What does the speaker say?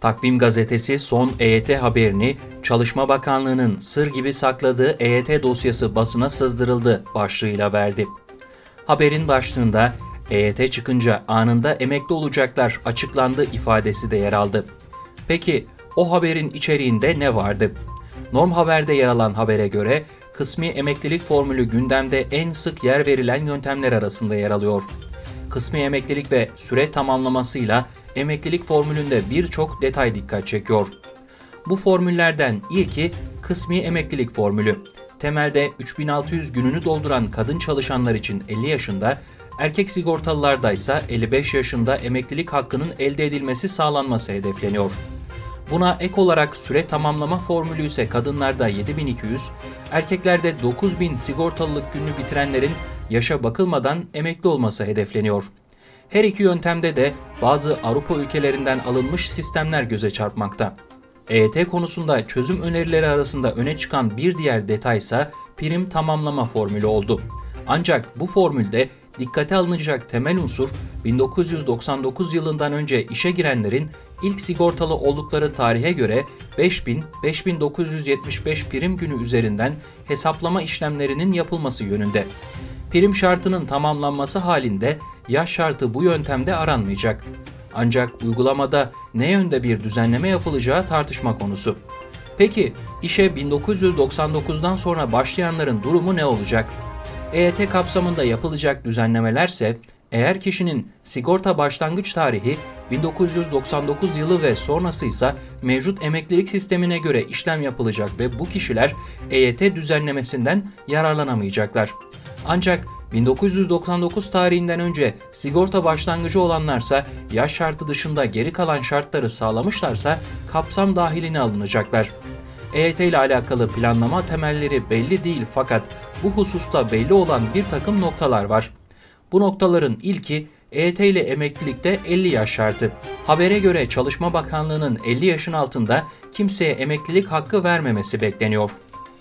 Takvim gazetesi son EYT haberini Çalışma Bakanlığı'nın sır gibi sakladığı EYT dosyası basına sızdırıldı başlığıyla verdi. Haberin başlığında EYT çıkınca anında emekli olacaklar açıklandı ifadesi de yer aldı. Peki o haberin içeriğinde ne vardı? Norm Haber'de yer alan habere göre kısmi emeklilik formülü gündemde en sık yer verilen yöntemler arasında yer alıyor. Kısmi emeklilik ve süre tamamlamasıyla emeklilik formülünde birçok detay dikkat çekiyor. Bu formüllerden ilki kısmi emeklilik formülü. Temelde 3600 gününü dolduran kadın çalışanlar için 50 yaşında, erkek sigortalılarda ise 55 yaşında emeklilik hakkının elde edilmesi sağlanması hedefleniyor. Buna ek olarak süre tamamlama formülü ise kadınlarda 7200, erkeklerde 9000 sigortalılık gününü bitirenlerin yaşa bakılmadan emekli olması hedefleniyor. Her iki yöntemde de bazı Avrupa ülkelerinden alınmış sistemler göze çarpmakta. EYT konusunda çözüm önerileri arasında öne çıkan bir diğer detay ise prim tamamlama formülü oldu. Ancak bu formülde dikkate alınacak temel unsur 1999 yılından önce işe girenlerin ilk sigortalı oldukları tarihe göre 5000-5975 prim günü üzerinden hesaplama işlemlerinin yapılması yönünde. Prim şartının tamamlanması halinde yaş şartı bu yöntemde aranmayacak. Ancak uygulamada ne yönde bir düzenleme yapılacağı tartışma konusu. Peki işe 1999'dan sonra başlayanların durumu ne olacak? EYT kapsamında yapılacak düzenlemelerse eğer kişinin sigorta başlangıç tarihi 1999 yılı ve sonrasıysa mevcut emeklilik sistemine göre işlem yapılacak ve bu kişiler EYT düzenlemesinden yararlanamayacaklar. Ancak 1999 tarihinden önce sigorta başlangıcı olanlarsa yaş şartı dışında geri kalan şartları sağlamışlarsa kapsam dahiline alınacaklar. EYT ile alakalı planlama temelleri belli değil fakat bu hususta belli olan bir takım noktalar var. Bu noktaların ilki EYT ile emeklilikte 50 yaş şartı. Habere göre Çalışma Bakanlığı'nın 50 yaşın altında kimseye emeklilik hakkı vermemesi bekleniyor.